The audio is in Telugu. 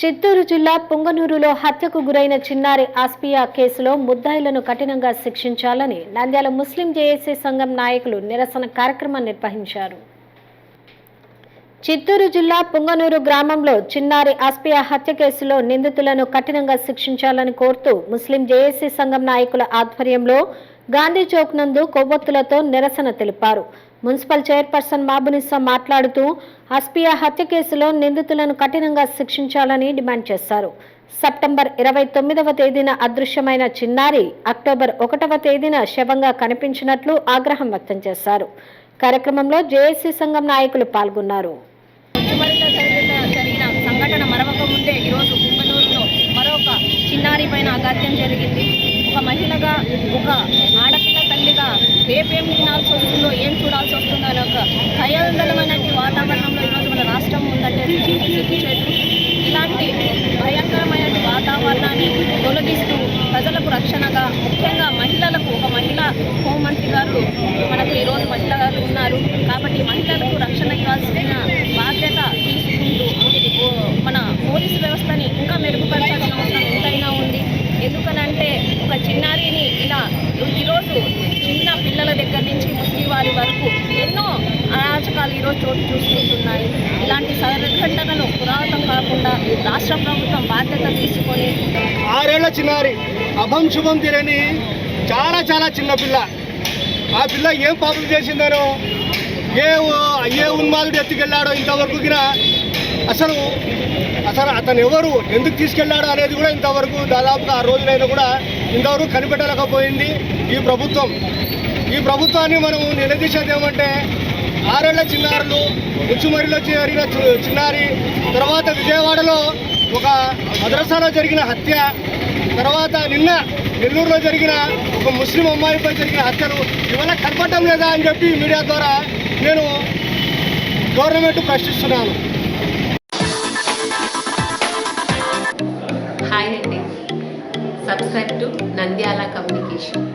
చిత్తూరు జిల్లా పుంగనూరులో హత్యకు గురైన చిన్నారి ఆస్పియా కేసులో ముద్దాయిలను కఠినంగా శిక్షించాలని నంద్యాల ముస్లిం జేఏసీ సంఘం నాయకులు నిరసన కార్యక్రమం నిర్వహించారు. చిత్తూరు జిల్లా పుంగనూరు గ్రామంలో చిన్నారి ఆస్పియా హత్య కేసులో నిందితులను కఠినంగా శిక్షించాలని కోరుతూ ముస్లిం జేఏసీ సంఘం నాయకుల ఆధ్వర్యంలో గాంధీ చౌక్ నందు కొవ్వొత్తులతో నిరసన తెలిపారు. మున్సిపల్ చైర్పర్సన్ బాబునిస్సా మాట్లాడుతూ అస్పియా హత్య కేసులో నిందితులను కఠినంగా శిక్షించాలని డిమాండ్ చేశారు. సెప్టెంబర్ ఇరవై తొమ్మిదవ తేదీన అదృశ్యమైన చిన్నారి అక్టోబర్ ఒకటవ తేదీన శవంగా కనిపించినట్లు ఆగ్రహం వ్యక్తం చేశారు. కార్యక్రమంలో జేఏసీ సంఘం నాయకులు పాల్గొన్నారు. జరిగిన సంఘటన మరవక ముందే ఈరోజు కుంగనూరులో మరొక చిన్నారి పైన అగాత్యం జరిగింది. ఒక మహిళగా ఒక ఆడపిల్ల తల్లిగా రేపేం తినాల్సి వస్తుందో ఏ చూడాల్సి వస్తుందో అనే ఒక భయాందోళనమైన వాతావరణంలో ఈరోజు మన రాష్ట్రం ఉందంటే సిగ్గుచేటు ఇలాంటి భయంకరమైన వాతావరణాన్ని తొలగిస్తూ ప్రజలకు రక్షణగా ముఖ్యంగా మహిళలకు ఒక మహిళ హోంమంత్రి గారు మనకు ఈరోజు మహిళ గారు ఉన్నారు. కాబట్టి మహిళలకు రక్షణ ఇవ్వాల్సిన బాధ్యత తీసుకుంటూ మన పోలీసు వ్యవస్థని ఇంకా మెరుగుపరచాల్సిన అవసరం ఎంతైనా ఉంది. ఎందుకనంటే ఒక చిన్నారిని ఇలా ఈరోజు చిన్న పిల్లల దగ్గర నుంచి ముస్లిం వారి వరకు ఎన్నో ఈరోజు చోటు చూసుకుంటున్నాయి. ఇలాంటి సంఘటనలు పురాతనం కాకుండా రాష్ట్ర ప్రభుత్వం బాధ్యత తీసుకొని ఆరేళ్ళ చిన్నారి అభం శుభం తిరని చాలా చాలా చిన్న పిల్ల. ఆ పిల్ల ఏం పాపం చేసిందనో ఏ ఏ ఉన్మాదుడు ఎత్తుకెళ్ళాడో ఇంతవరకు అసలు అసలు అతను ఎవరు ఎందుకు తీసుకెళ్ళాడో అనేది కూడా ఇంతవరకు దాదాపుగా ఆ రోజులైనా కూడా ఇంతవరకు కనిపెట్టలేకపోయింది ఈ ప్రభుత్వం. ఈ ప్రభుత్వాన్ని మనం నిలదీసేది ఏమంటే ఆరేళ్ళ చిన్నారులు ఉచ్చుమరిలో జరిగిన చిన్నారి తర్వాత విజయవాడలో ఒక మద్రసాలో జరిగిన హత్య తర్వాత నిన్న నెల్లూరులో జరిగిన ఒక ముస్లిం అమ్మాయిపై జరిగిన హత్యలు ఇవన్నీ కనపడటం లేదా అని చెప్పి మీడియా ద్వారా నేను గవర్నమెంట్ ప్రశ్నిస్తున్నాను. హాయ్ అండి. Subscribe to Nandyal communication.